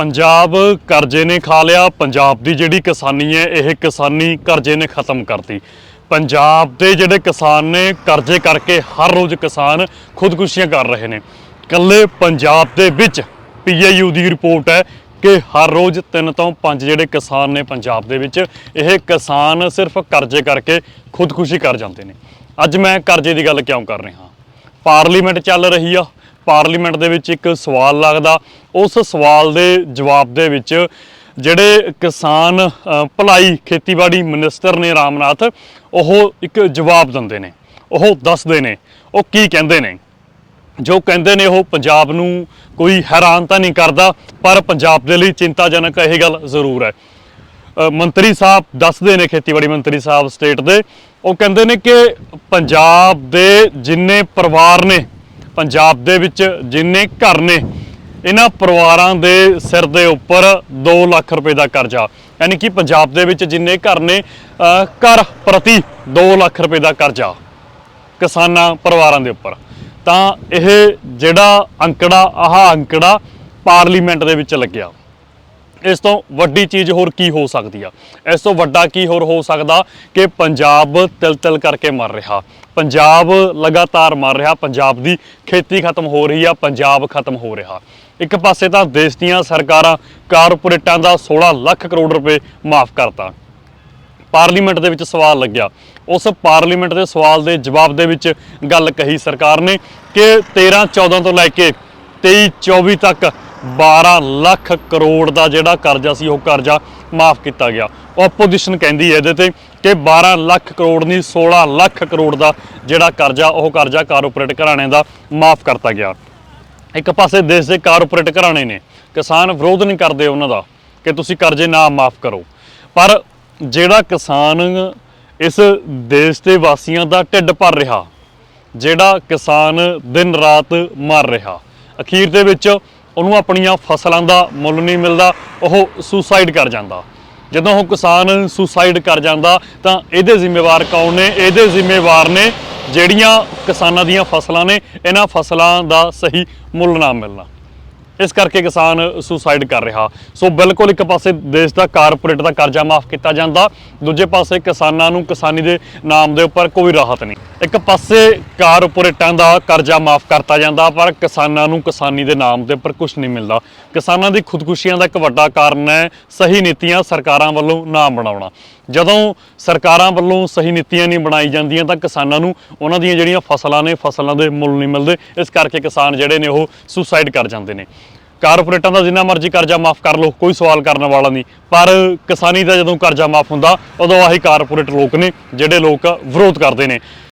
ਪੰਜਾਬ ਕਰਜ਼ੇ ਨੇ ਖਾ ਲਿਆ। ਪੰਜਾਬ ਦੀ ਜਿਹੜੀ ਕਿਸਾਨੀ ਹੈ, ਇਹ ਕਿਸਾਨੀ ਕਰਜ਼ੇ ਨੇ ਖਤਮ ਕਰਤੀ। ਪੰਜਾਬ ਦੇ ਜਿਹੜੇ ਕਿਸਾਨ ਨੇ, ਕਰਜ਼ੇ ਕਰਕੇ ਹਰ ਰੋਜ਼ ਕਿਸਾਨ ਖੁਦਕੁਸ਼ੀਆਂ ਕਰ ਰਹੇ ਨੇ। ਕੱਲੇ ਪੰਜਾਬ ਦੇ ਵਿੱਚ ਪੀਏਯੂ ਦੀ ਰਿਪੋਰਟ ਹੈ ਕਿ ਹਰ ਰੋਜ਼ ਤਿੰਨ ਤੋਂ ਪੰਜ ਜਿਹੜੇ ਕਿਸਾਨ ਨੇ ਪੰਜਾਬ ਦੇ ਵਿੱਚ, ਇਹ ਕਿਸਾਨ ਸਿਰਫ ਕਰਜ਼ੇ ਕਰਕੇ ਖੁਦਕੁਸ਼ੀ ਕਰ ਜਾਂਦੇ ਨੇ। ਅੱਜ ਮੈਂ ਕਰਜ਼ੇ ਦੀ ਗੱਲ ਕਿਉਂ ਕਰ ਰਿਹਾ? ਪਾਰਲੀਮੈਂਟ ਚੱਲ ਰਹੀ ਆ। ਪਾਰਲੀਮੈਂਟ ਦੇ ਵਿੱਚ ਇੱਕ ਸਵਾਲ ਲੱਗਦਾ। ਉਸ ਸਵਾਲ ਦੇ ਜਵਾਬ ਦੇ ਵਿੱਚ ਜਿਹੜੇ ਕਿਸਾਨ ਭਲਾਈ ਖੇਤੀਬਾੜੀ ਮਿਨਿਸਟਰ ਨੇ ਰਾਮਨਾਥ, ਉਹ ਇੱਕ ਜਵਾਬ ਦਿੰਦੇ ਨੇ। ਉਹ ਦੱਸਦੇ ਨੇ, ਉਹ ਕੀ ਕਹਿੰਦੇ ਨੇ? ਜੋ ਕਹਿੰਦੇ ਨੇ, ਉਹ ਪੰਜਾਬ ਨੂੰ ਕੋਈ ਹੈਰਾਨ ਤਾਂ ਨਹੀਂ ਕਰਦਾ, ਪਰ ਪੰਜਾਬ ਦੇ ਲਈ ਚਿੰਤਾਜਨਕ ਇਹ ਗੱਲ ਜ਼ਰੂਰ ਹੈ। ਮੰਤਰੀ ਸਾਹਿਬ ਦੱਸਦੇ ਨੇ, ਖੇਤੀਬਾੜੀ ਮੰਤਰੀ ਸਾਹਿਬ ਸਟੇਟ ਦੇ। ਉਹ ਕਹਿੰਦੇ ਨੇ ਕਿ ਪੰਜਾਬ ਦੇ ਜਿੰਨੇ ਪਰਿਵਾਰ ਨੇ ਪੰਜਾਬ ਦੇ ਵਿੱਚ ਜਿੰਨੇ ਘਰ ਨੇ, ਇਹਨਾਂ ਪਰਿਵਾਰਾਂ ਦੇ ਸਿਰ ਦੇ ਉੱਪਰ 2 ਲੱਖ ਰੁਪਏ ਦਾ ਕਰਜ਼ਾ। ਯਾਨੀ ਕਿ ਪੰਜਾਬ ਦੇ ਵਿੱਚ ਜਿੰਨੇ ਘਰ ਨੇ ਘਰ ਪ੍ਰਤੀ 2 ਲੱਖ ਰੁਪਏ ਦਾ ਕਰਜ਼ਾ ਕਿਸਾਨਾਂ ਪਰਿਵਾਰਾਂ ਦੇ ਉੱਪਰ। ਤਾਂ ਇਹ ਜਿਹੜਾ ਅੰਕੜਾ, ਆਹ ਅੰਕੜਾ ਪਾਰਲੀਮੈਂਟ ਦੇ ਵਿੱਚ ਲੱਗਿਆ। ਇਸ ਤੋਂ ਵੱਡੀ ਚੀਜ਼ ਹੋਰ ਕੀ ਹੋ ਸਕਦੀ ਆ? ਇਸ ਤੋਂ ਵੱਡਾ ਕੀ ਹੋਰ ਹੋ ਸਕਦਾ ਕਿ ਪੰਜਾਬ ਤਿਲ ਤਿਲ ਕਰਕੇ ਮਰ ਰਿਹਾ? ਪੰਜਾਬ ਲਗਾਤਾਰ ਮਰ ਰਿਹਾ, ਪੰਜਾਬ ਦੀ ਖੇਤੀ ਖਤਮ ਹੋ ਰਹੀ ਆ, ਪੰਜਾਬ ਖਤਮ ਹੋ ਰਿਹਾ। ਇੱਕ ਪਾਸੇ ਤਾਂ ਦੇਸ਼ ਦੀਆਂ ਸਰਕਾਰਾਂ ਕਾਰਪੋਰੇਟਾਂ ਦਾ 16 ਲੱਖ ਕਰੋੜ ਰੁਪਏ ਮਾਫ ਕਰਤਾ। ਪਾਰਲੀਮੈਂਟ ਦੇ ਵਿੱਚ ਸਵਾਲ ਲੱਗਿਆ। ਉਸ ਪਾਰਲੀਮੈਂਟ ਦੇ ਸਵਾਲ ਦੇ ਜਵਾਬ ਦੇ ਵਿੱਚ ਗੱਲ ਕਹੀ ਸਰਕਾਰ ਨੇ ਕਿ 13 14 ਤੋਂ ਲੈ ਕੇ 23 24 ਤੱਕ 12 ਲੱਖ ਕਰੋੜ ਦਾ ਜਿਹੜਾ ਕਰਜ਼ਾ ਸੀ, ਉਹ ਕਰਜ਼ਾ ਮਾਫ ਕੀਤਾ ਗਿਆ। ਆਪੋਜੀਸ਼ਨ ਕਹਿੰਦੀ ਹੈ ਇਹਦੇ ਤੇ ਕਿ 12 ਲੱਖ ਕਰੋੜ ਨਹੀਂ 16 ਲੱਖ ਕਰੋੜ ਦਾ ਜਿਹੜਾ ਕਰਜ਼ਾ, ਉਹ ਕਰਜ਼ਾ ਕਾਰਪੋਰੇਟ ਘਰਾਣਿਆਂ ਦਾ ਮਾਫ ਕਰਤਾ ਗਿਆ। ਇੱਕ ਪਾਸੇ ਦੇਸ਼ ਦੇ ਕਾਰਪੋਰੇਟ ਘਰਾਣੇ ਨੇ, ਕਿਸਾਨ ਵਿਰੋਧ ਨਹੀਂ ਕਰਦੇ ਉਹਨਾਂ ਦਾ ਕਿ ਤੁਸੀਂ ਕਰਜ਼ੇ ਨਾ ਮਾਫ ਕਰੋ। ਪਰ ਜਿਹੜਾ ਕਿਸਾਨ ਇਸ ਦੇਸ਼ ਦੇ ਵਾਸੀਆਂ ਦਾ ਢਿੱਡ ਭਰ ਰਿਹਾ, ਜਿਹੜਾ ਕਿਸਾਨ ਦਿਨ ਰਾਤ ਮਰ ਰਿਹਾ, ਅਖੀਰ ਦੇ ਵਿੱਚ ਉਹਨੂੰ ਆਪਣੀਆਂ ਫਸਲਾਂ ਦਾ ਮੁੱਲ ਨਹੀਂ ਮਿਲਦਾ, ਉਹ ਸੁਸਾਈਡ ਕਰ ਜਾਂਦਾ। ਜਦੋਂ ਉਹ ਕਿਸਾਨ ਸੁਸਾਈਡ ਕਰ ਜਾਂਦਾ, ਤਾਂ ਇਹਦੇ ਜ਼ਿੰਮੇਵਾਰ ਕੌਣ ਨੇ? ਇਹਦੇ ਜ਼ਿੰਮੇਵਾਰ ਨੇ ਜਿਹੜੀਆਂ ਕਿਸਾਨਾਂ ਦੀਆਂ ਫਸਲਾਂ ਨੇ, ਇਹਨਾਂ ਫਸਲਾਂ ਦਾ ਸਹੀ ਮੁੱਲ ਨਾ ਮਿਲਣਾ। ਇਸ ਕਰਕੇ ਕਿਸਾਨ ਸੁਸਾਈਡ ਕਰ ਰਿਹਾ। ਸੋ ਬਿਲਕੁਲ ਇੱਕ ਪਾਸੇ ਦੇਸ਼ ਦਾ ਕਾਰਪੋਰੇਟ ਦਾ ਕਰਜ਼ਾ ਮਾਫ ਕੀਤਾ ਜਾਂਦਾ, ਦੂਜੇ ਪਾਸੇ ਕਿਸਾਨਾਂ ਨੂੰ ਕਿਸਾਨੀ ਦੇ ਨਾਮ ਦੇ ਉੱਪਰ ਕੋਈ ਰਾਹਤ ਨਹੀਂ। ਇੱਕ ਪਾਸੇ ਕਾਰਪੋਰੇਟਾਂ ਦਾ ਕਰਜ਼ਾ ਮਾਫ ਕਰਤਾ ਜਾਂਦਾ, ਪਰ ਕਿਸਾਨਾਂ ਨੂੰ ਕਿਸਾਨੀ ਦੇ ਨਾਮ ਦੇ ਉੱਪਰ ਕੁਝ ਨਹੀਂ ਮਿਲਦਾ। ਕਿਸਾਨਾਂ ਦੀ ਖੁਦਕੁਸ਼ੀਆਂ ਦਾ ਇੱਕ ਵੱਡਾ ਕਾਰਨ ਹੈ ਸਹੀ ਨੀਤੀਆਂ ਸਰਕਾਰਾਂ ਵੱਲੋਂ ਨਾ ਬਣਾਉਣਾ। ਜਦੋਂ ਸਰਕਾਰਾਂ ਵੱਲੋਂ ਸਹੀ ਨੀਤੀਆਂ ਨਹੀਂ ਬਣਾਈ ਜਾਂਦੀਆਂ, ਤਾਂ ਕਿਸਾਨਾਂ ਨੂੰ ਉਹਨਾਂ ਦੀਆਂ ਜਿਹੜੀਆਂ ਫਸਲਾਂ ਨੇ, ਫਸਲਾਂ ਦੇ ਮੁੱਲ ਨਹੀਂ ਮਿਲਦੇ। ਇਸ ਕਰਕੇ ਕਿਸਾਨ ਜਿਹੜੇ ਨੇ ਉਹ ਸੁਸਾਈਡ ਕਰ ਜਾਂਦੇ ਨੇ। ਕਾਰਪੋਰੇਟਾਂ ਦਾ ਜਿੰਨਾ ਮਰਜ਼ੀ ਕਰਜ਼ਾ ਮਾਫ ਕਰ ਲਓ, ਕੋਈ ਸਵਾਲ ਕਰਨ ਵਾਲਾ ਨਹੀਂ। ਪਰ ਕਿਸਾਨੀ ਦਾ ਜਦੋਂ ਕਰਜ਼ਾ ਮਾਫ ਹੁੰਦਾ, ਉਦੋਂ ਆਹੀ ਕਾਰਪੋਰੇਟ ਲੋਕ ਨੇ, ਜਿਹੜੇ ਲੋਕ ਵਿਰੋਧ ਕਰਦੇ ਨੇ।